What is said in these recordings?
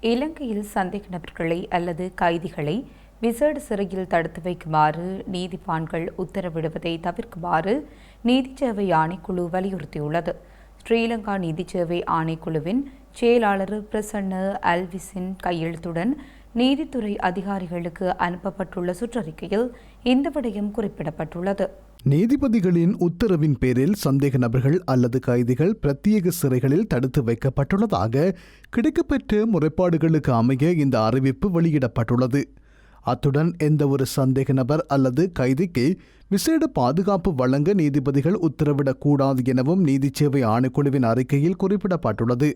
இலங்கையில் சந்தேக நபர்களை அல்லது கைதிகளை விசேட சிறையில் தடுத்து வைக்குமாறு நீதிபான்கள் உத்தரவிடுவதை தவிர்க்குமாறு நீதிச்சேவை ஆணைக்குழு வலியுறுத்தியுள்ளது. ஸ்ரீலங்கா நீதிச்சேவை ஆணைக்குழுவின் செயலாளர் பிரசன்ன அல்விஸின் கையெழுத்துடன் நீதித்துறை அதிகாரிகளுக்கு அனுப்பப்பட்டுள்ள சுற்றறிக்கையில் இந்த விடயம் குறிப்பிடப்பட்டுள்ளது. நீதிபதிகளின் உத்தரவின் பேரில் சந்தேக நபர்கள் அல்லது கைதிகள் பிரத்யேக சிறைகளில் தடுத்து வைக்கப்பட்டுள்ளதாக கிடைக்கப்பெற்ற முறைப்பாடுகளுக்கு அமைய இந்த அறிவிப்பு வெளியிடப்பட்டுள்ளது. அத்துடன் எந்த ஒரு சந்தேக நபர் அல்லது கைதிக்கு விசேட பாதுகாப்பு வழங்க நீதிபதிகள் உத்தரவிடக்கூடாது எனவும் நீதிச்சேவை ஆணைக்குழுவின் அறிக்கையில் குறிப்பிடப்பட்டுள்ளது.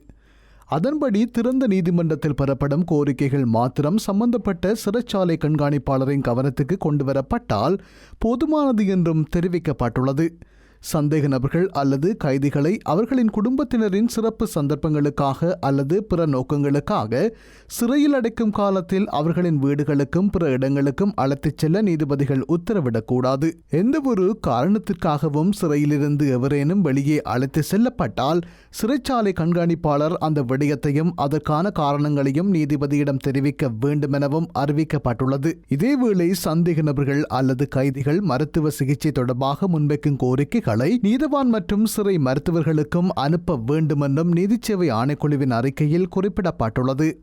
அதன்படி திறந்த நீதிமன்றத்தில் பெறப்படும் கோரிக்கைகள் மாத்திரம் சம்பந்தப்பட்ட சிறைச்சாலை கண்காணிப்பாளரின் கவனத்துக்கு கொண்டுவரப்பட்டால் போதுமானது என்றும் தெரிவிக்கப்பட்டுள்ளது. சந்தேக நபர்கள் அல்லது கைதிகளை அவர்களின் குடும்பத்தினரின் சிறப்பு சந்தர்ப்பங்களுக்காக அல்லது பிற நோக்கங்களுக்காக சிறையில் அடைக்கும் காலத்தில் அவர்களின் வீடுகளுக்கும் பிற இடங்களுக்கும் அழைத்துச் செல்ல நீதிபதிகள் உத்தரவிடக்கூடாது. எந்தவொரு காரணத்திற்காகவும் சிறையிலிருந்து எவரேனும் வெளியே அழைத்து செல்லப்பட்டால் சிறைச்சாலை கண்காணிப்பாளர் அந்த விடயத்தையும் அதற்கான காரணங்களையும் நீதிபதியிடம் தெரிவிக்க வேண்டுமெனவும் அறிவிக்கப்பட்டுள்ளது. இதேவேளை சந்தேக நபர்கள் அல்லது கைதிகள் மருத்துவ சிகிச்சை தொடர்பாக முன்வைக்கும் கோரிக்கைகள் நீதவான் மற்றும் சிறை மருத்துவர்களுக்கும் அனுப்ப வேண்டுமென்றும் நீதிச்சேவை ஆணைக்குழுவின் அறிக்கையில் குறிப்பிடப்பட்டுள்ளது.